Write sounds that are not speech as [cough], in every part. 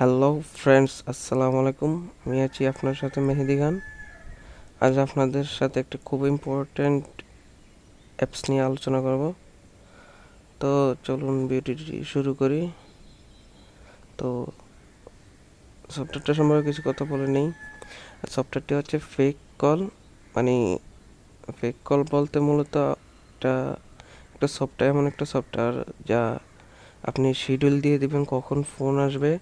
Hello friends আসসালামু আলাইকুম। আমি আছি আপনার সাথে মেহেদি খান। আজ আপনাদের সাথে একটা খুব ইম্পর্ট্যান্ট অ্যাপস নিয়ে আলোচনা করব। তো চলুন ভিডিওটি শুরু করি। তো সফটওয়্যারটা সম্পর্কে কিছু কথা বলে নেই। সফটওয়্যারটি হচ্ছে ফেক কল মানে ফেক কল বলতে মূলত একটা একটা সফটওয়্যার এমন একটা সফটওয়্যার যা আপনি শিডিউল দিয়ে দিবেন কখন ফোন আসবে।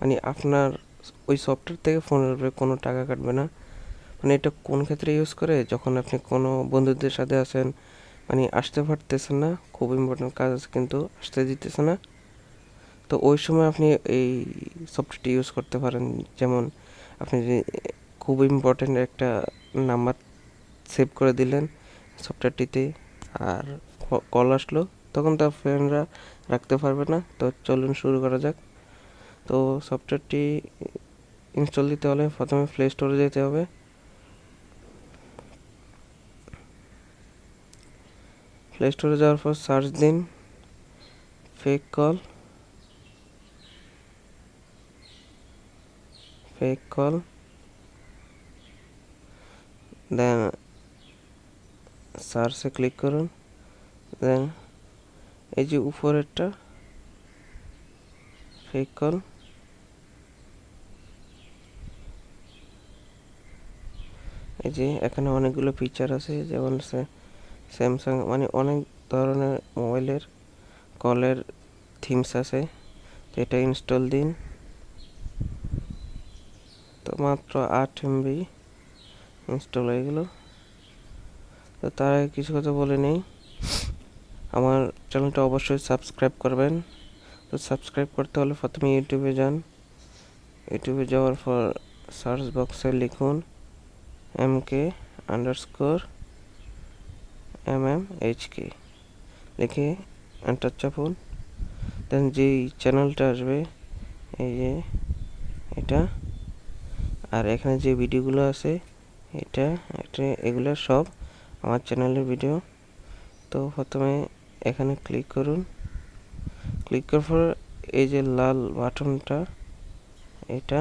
মানে আপনার ওই সফটওয়্যার থেকে ফোনের উপরে কোনো টাকা কাটবে না। মানে এটা কোন ক্ষেত্রে ইউজ করে? যখন আপনি কোনো বন্ধুদের সাথে আছেন মানে আসতে পারতেছেন না, খুব ইম্পর্টেন্ট কাজ আছে কিন্তু আসতে দিতেছে না। তো ওই সময় আপনি এই সফটওয়্যারটি ইউজ করতে পারেন। যেমন আপনি খুব ইম্পর্টেন্ট একটা নাম্বার সেভ করে দিলেন সফটওয়্যারটিতে আর কল আসলো, তখন তার ফ্রেন্ডরা রাখতে পারবে না। তো চলুন শুরু করা যাক। তো সফটওয়্যারটি ইনস্টল দিতে হলে প্রথমে প্লে স্টোরে যেতে হবে। প্লে স্টোরে যাওয়ার পর সার্চ দিন ফেক কল ফেক কল দেন সার্চে ক্লিক করুন দেন এই যে উপরেরটা ফেক কল এই যে এখানে অনেকগুলো ফিচার আছে, যেমন স্যামসাং মানে অনেক ধরনের মোবাইলের কলের থিমস আছে। তো এটা ইনস্টল দিন। তো মাত্র আট এমবি ইনস্টল হয়ে গেল। তো তার কিছু কথা বলে নেই। আমার চ্যানেলটা অবশ্যই সাবস্ক্রাইব করবেন। তো সাবস্ক্রাইব করতে হলে প্রথমে ইউটিউবে যান। ইউটিউবে যাওয়ার পর সার্চ বক্সে লিখুন M K underscore M M H K লিখে এন্টার চাপুন। দেন যেই চ্যানেলটা আসবে, এই যে এটা। আর এখানে যে ভিডিওগুলো আছে, এটা এটা, এগুলো সব আমার চ্যানেলের ভিডিও তো প্রথমে এখানে ক্লিক করুন। ক্লিক করার পর এই যে লাল বাটনটা এটা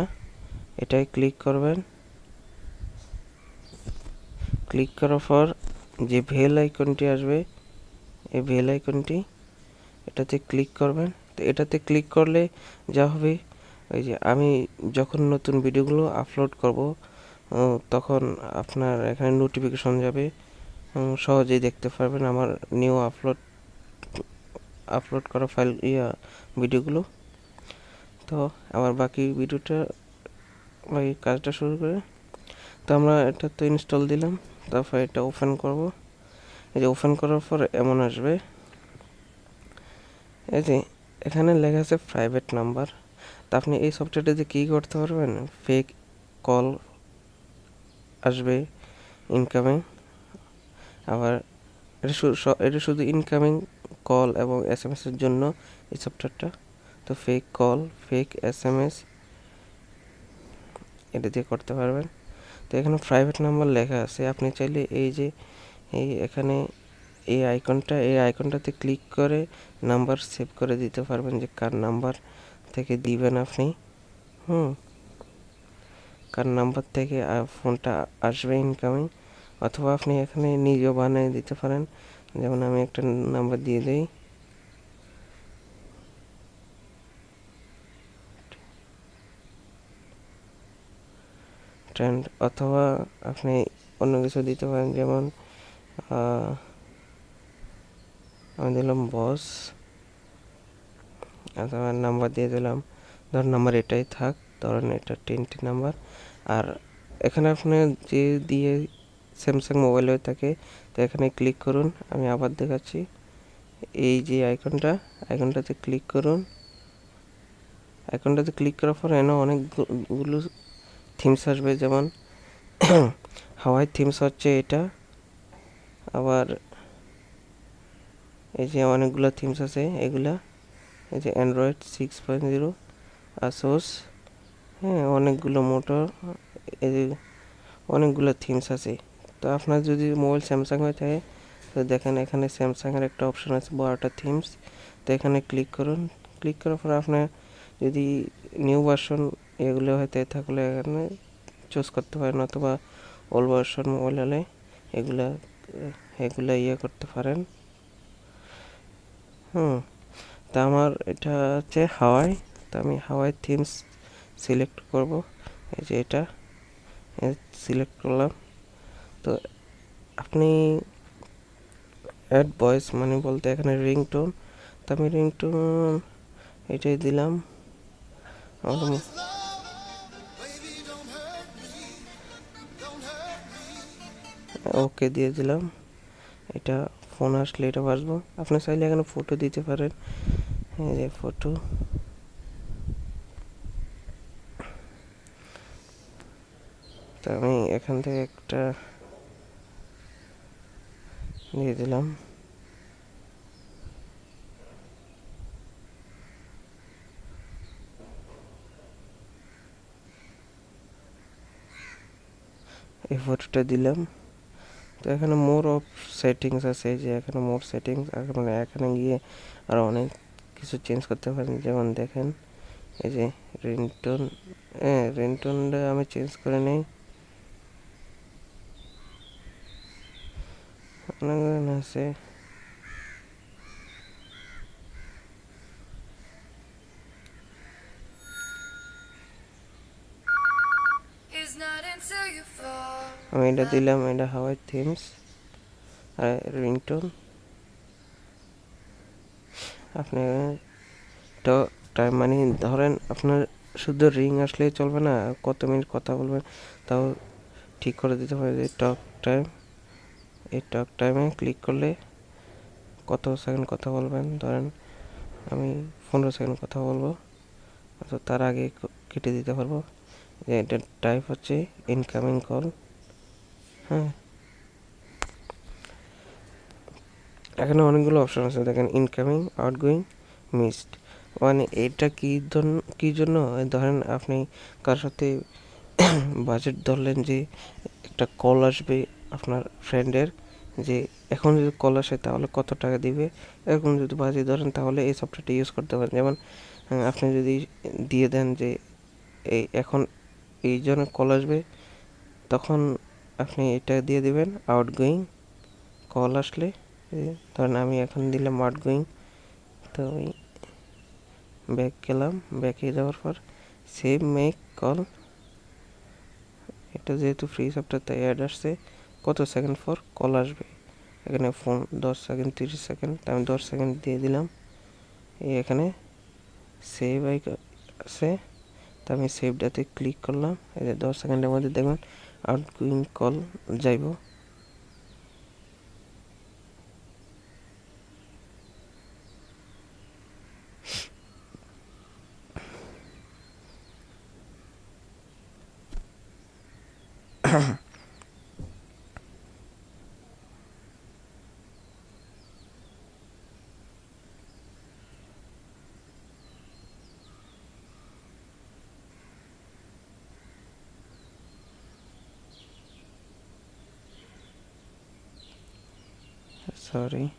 এটাই ক্লিক করবেন। ক্লিক করার পর যে ভেল আইকনটি আসবে, এই ভেল আইকনটি এটাতে ক্লিক করবেন। তো এটাতে ক্লিক করলে যা হবে, ওই যে আমি যখন নতুন ভিডিওগুলো আপলোড করব তখন আপনার এখানে নোটিফিকেশন যাবে। সহজেই দেখতে পারবেন আমার নিউ আপলোড আপলোড করা ফাইল ইয়া, ভিডিওগুলো। তো আমার বাকি ভিডিওটা, বাকি কাজটা শুরু করে, তো আমরা এটা তো ইনস্টল দিলাম। তারপর এটা ওপেন করব। এই যে ওপেন করার পর এমন আসবে। এই যে এখানে লেখা আছে প্রাইভেট নাম্বার তা আপনি এই সফটওয়্যারটাতে কী করতে পারবেন? ফেক কল আসবে ইনকামিং আবার এটা শুধু এটা শুধু ইনকামিং কল এবং এস এম এসের জন্য এই সফটওয়্যারটা তো fake call fake S M S এটা দিয়ে করতে পারবেন। তো এখানে প্রাইভেট নাম্বার লেখা আছে। আপনি চাইলে এই যে, এই এখানে এই আইকনটা এই আইকনটাতে ক্লিক করে নাম্বার সেভ করে দিতে পারবেন যে কার নাম্বার থেকে দিবেন আপনি। হুম। কার নাম্বার থেকে ফোনটা আসবে ইনকামিং অথবা আপনি এখানে নিজেও বানিয়ে দিতে পারেন। যেমন আমি একটা নাম্বার দিয়ে দিই। ট্রেন্ড অথবা আপনি অন্য কিছু দিতে পারেন, যেমন আমি দিলাম বস অথবা নাম্বার দিয়ে দিলাম ধর নাম্বার এটাই থাক, ধরেন এটা টেনটি নাম্বার আর এখানে আপনি যে দিয়ে স্যামসাং মোবাইল হয়ে থাকে, তো এখানে ক্লিক করুন, আমি আবার দেখাচ্ছি, এই যে আইকনটা আইকনটাতে ক্লিক করুন আইকনটাতে ক্লিক করার পর এনে অনেকগুলো থিমস আসবে, যেমন হাওয়াই থিমস হচ্ছে এটা, আবার এই যে অনেকগুলো থিমস আছে, এগুলা, এই যে অ্যান্ড্রয়েড সিক্স পয়েন্ট জিরো আসোস হ্যাঁ অনেকগুলো মোটর, এই যে অনেকগুলো থিমস আছে। তো আপনার যদি মোবাইল স্যামসাং হয়ে থাকে, তো দেখেন এখানে স্যামসাংয়ের একটা অপশন আছে, বারোটা থিমস তো এখানে ক্লিক করুন। ক্লিক করার পর আপনার যদি নিউ ভার্সন এগুলো হয়তো থাকলে এখানে চুজ করতে পারেন অথবা ওল্ড ভার্সন মোবাইল হলে এগুলা এগুলা ইয়ে করতে পারেন। হুম, তা আমার এটা হচ্ছে হাওয়াই, তো আমি হাওয়াই থিমস সিলেক্ট করব। এই যে এটা সিলেক্ট করলাম। তো আপনি অ্যাড ভয়েস মানে বলতে এখানে রিংটোন তো আমি রিংটোন এটাই দিলাম। আমার ওকে দিয়ে দিলাম। এটা ফোন আসলে এটা বাজবো। আপনি চাইলে এখানে ফটো দিতে পারেন। এই যে ফটো তো আমি এখান থেকে একটা দিয়ে দিলাম। এই ফটোটা দিলাম। তো এখানে মোর অফ সেটিংস আছে যে এখানে মোর সেটিংস মানে এখানে গিয়ে আরও অনেক কিছু চেঞ্জ করতে পারেন। যেমন দেখেন, এই যে রিংটোন হ্যাঁ রিংটোনটা আমি চেঞ্জ করে নিই। অনেক আছে। আমি এটা দিলাম, এটা হাওয়াই থিমস আর রিংটোন আপনি তো টাইম মানে ধরেন আপনার শুধু রিং আসলেই চলবে না, কত মিনিট কথা বলবেন, তাও ঠিক করে দিতে হবে যে টক টাইম এই টক টাইমে ক্লিক করলে কত সেকেন্ড কথা বলবেন, ধরেন আমি পনেরো সেকেন্ড কথা বলব তো তার আগে কেটে দিতে পারব। এটা টাইপ হচ্ছে ইনকামিং কল হ্যাঁ। এখানে অনেকগুলো অপশন আছে। দেখেন ইনকামিং আউটগোয়িং মিসড মানে এটা কী জন্য কী জন্য? ধরেন আপনি কার সাথে [coughs] বাজেট ধরলেন যে একটা কল আসবে আপনার ফ্রেন্ডের যে এখন যদি কল আসে তাহলে কত টাকা দিবে? এরকম যদি বাজেট ধরেন তাহলে এই সফটওয়্যারটা ইউজ করতে পারেন। যেমন আপনি যদি দিয়ে দেন যে, এই এখন এই জন্য কল আসবে, তখন আপনি এটা দিয়ে দিবেন আউটগোয়িং কল আসলে। ধরেন আমি এখন দিলাম আউটগোয়িং তো আমি ব্যাক গেলাম ব্যাকে যাওয়ার পর সেভ মেক কল এটা যেহেতু ফ্রি সফটওয়্যার তাই অ্যাড আসছে। কত সেকেন্ড পর কল আসবে? এখানে ফোন দশ সেকেন্ড তিরিশ সেকেন্ড আমি দশ সেকেন্ড দিয়ে দিলাম। এই এখানে সেভ আছে। তো আমি সেভটাতে ক্লিক করলাম। এই যে দশ সেকেন্ডের মধ্যে দেখবেন আউটগোয়িং কল যাইব। sorry.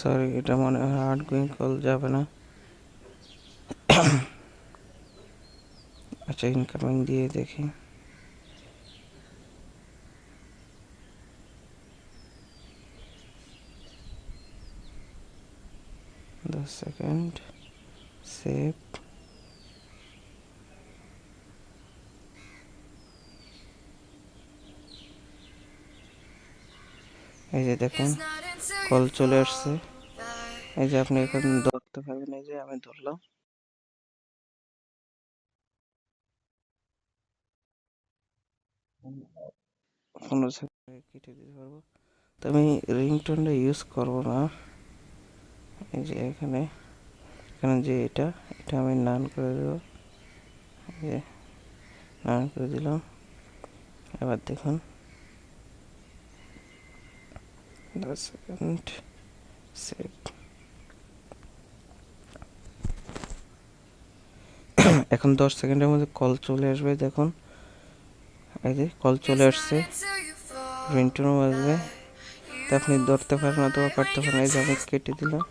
সরি এটা মনে হয় আউটগোয়িং কল যাবে না। আচ্ছা ইনকামিং দিয়ে দেখি। দশ সেকেন্ড সেভ এই যে দেখেন। It's not until কল চলে আসছে। এই যে আপনি এখন ধরতে পারবেন, এই যে আমি ধরলাম। পনেরো সেকেন্ড কেটে দিতে পারব। তো আমি রিংটোনটা ইউজ করব না। এই যে এখানে এখানে যে এটা এটা আমি নান করে দেবো। নান করে দিলাম। এবার দেখুন। দশ সেকেন্ড সেভ এখন দশ সেকেন্ডের মধ্যে কল চলে আসবে, দেখুন। এই যে কল চলে আসছে। রিংটোনও বাজবে তা আপনি ধরতে পারেন অথবা কাটতে পারেন। এই যে আমি কেটে দিলাম।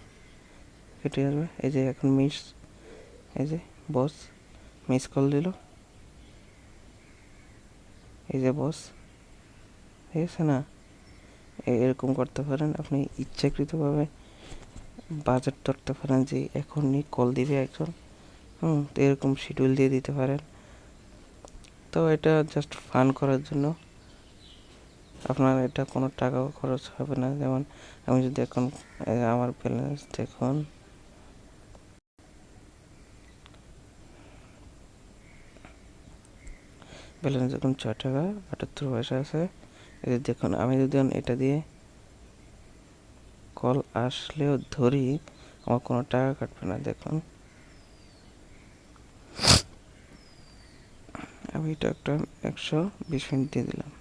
কেটে আসবে। এই যে এখন মিস এই যে বস মিস কল দিল। এই যে বস ঠিক আছে না? এরকম করতে পারেন। আপনি ইচ্ছাকৃতভাবে বাজেট ধরতে পারেন যে এখনই কল দিবে একজন। হুম, তো এরকম শিডিউল দিয়ে দিতে পারেন। তো এটা জাস্ট ফান করার জন্য। আপনার এটা কোনো টাকাও খরচ হবে না। যেমন আমি যদি এখন আমার ব্যালেন্স দেখুন। ব্যালেন্স দেখুন ছয় টাকা, আটাত্তর পয়সা আছে। দেখুন, আমি যদি এটা দিয়ে কল আসলেও ধরি, আমার কোনো টাকা কাটবে না, দেখুন। আমি এটা একটা একশো বিশ মিনিট দিয়ে দিলাম।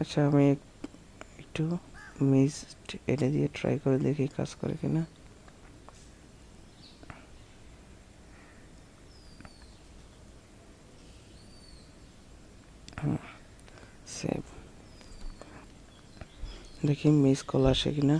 আচ্ছা আমি একটু মিসড এটা দিয়ে ট্রাই করে দেখি কাজ করে কিনা। সেভ দেখি মিস কল আসে কিনা।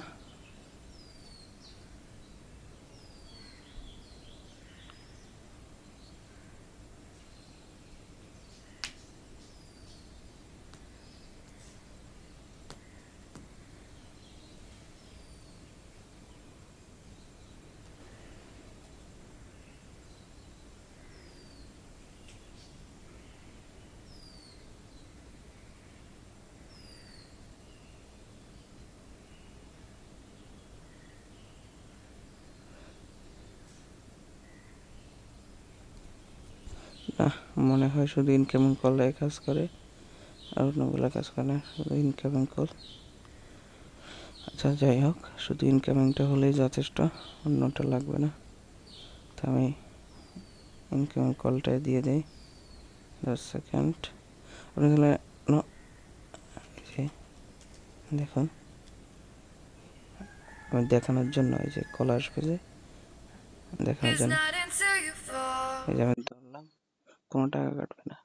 না মনে হয় শুধু ইনকামিং কলটাই কাজ করে আর অন্যগুলো কাজ করে না শুধু ইনকামিং কল আচ্ছা যাই হোক শুধু ইনকামিংটা হলেই যথেষ্ট অন্যটা লাগবে না। তো আমি ইনকামিং কলটাই দিয়ে দিই দশ সেকেন্ড আপনি তাহলে দেখুন। আমি দেখানোর জন্য এই যে কল আসবে যে দেখানোর জন্য. এই যে আমি ধরলাম। কোনো টাকা কাটবে না।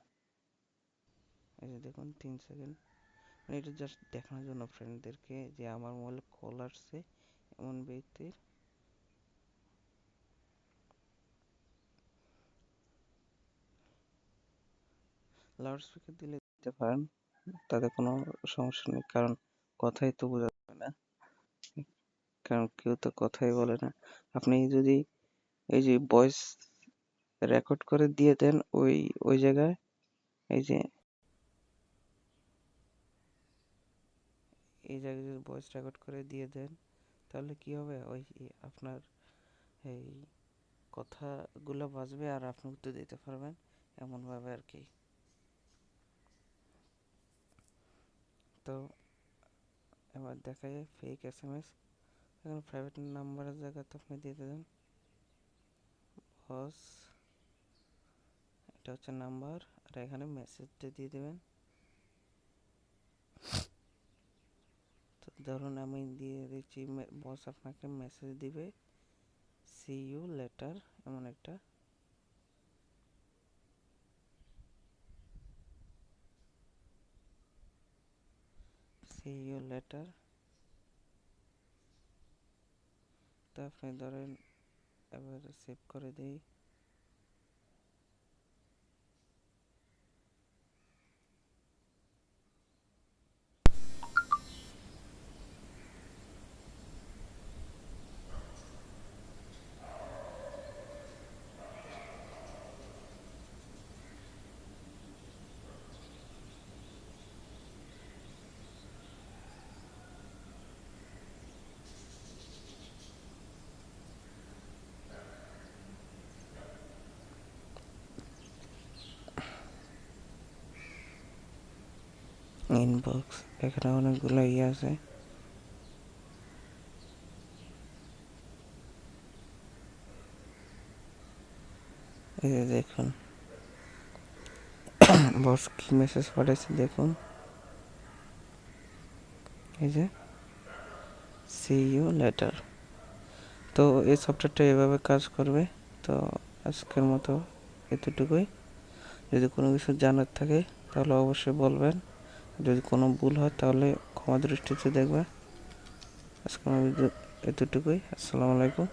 এই দেখুন, তিন সেকেন্ড মানে এটা জাস্ট দেখানোর জন্য ফ্রেন্ডদেরকে যে আমার মোবাইলে কল আসছে এমন ব্যক্তির লাউড স্পিকার দিলে দিতে পারেন, তাতে কোনো সমস্যা নেই, কারণ কথাই তো বোঝা যাবে না। কারণ কেউ তো কথাই বলে না। আপনি যদি এই যে ভয়েস রেকর্ড করে দিয়ে দেন ওই ওই জায়গায়। এই যে, এই জায়গায় যদি ভয়েস রেকর্ড করে দিয়ে দেন, তাহলে কি হবে? ওই আপনার এই কথাগুলো বাজবে আর আপনি উত্তর দিতে পারবেন এমনভাবে আর কি। তো এবার দেখা যায় ফেক এস এম এস এখানে প্রাইভেট নাম্বারের জায়গাতে আপনি দিয়ে দেবেন। বস এটা হচ্ছে নাম্বার, আর এখানে মেসেজটা দিয়ে দেবেন। তো ধরুন আমি দিয়ে দিচ্ছি বস আপনাকে মেসেজ দিবে সি ইউ লেটার এমন একটা। সি ইউ লেটার তো আপনি ধরেন, এবার সেভ করে দিই। ইনবক্স এখানে অনেকগুলো ইয়ে আছে। এই যে দেখুন বস কি মেসেজ পাঠাইছে দেখুন। এই যে সি ইউ লেটার তো এই সফটওয়্যারটা এভাবে কাজ করবে, তো আজকের মতো এতটুকুই। যদি কোনো কিছু জানার থাকে, তাহলে অবশ্যই বলবেন। যদি কোনো ভুল হয় তাহলে ক্ষমা দৃষ্টিতে দেখবে। আজকে এতটুকুই। আসসালামু আলাইকুম।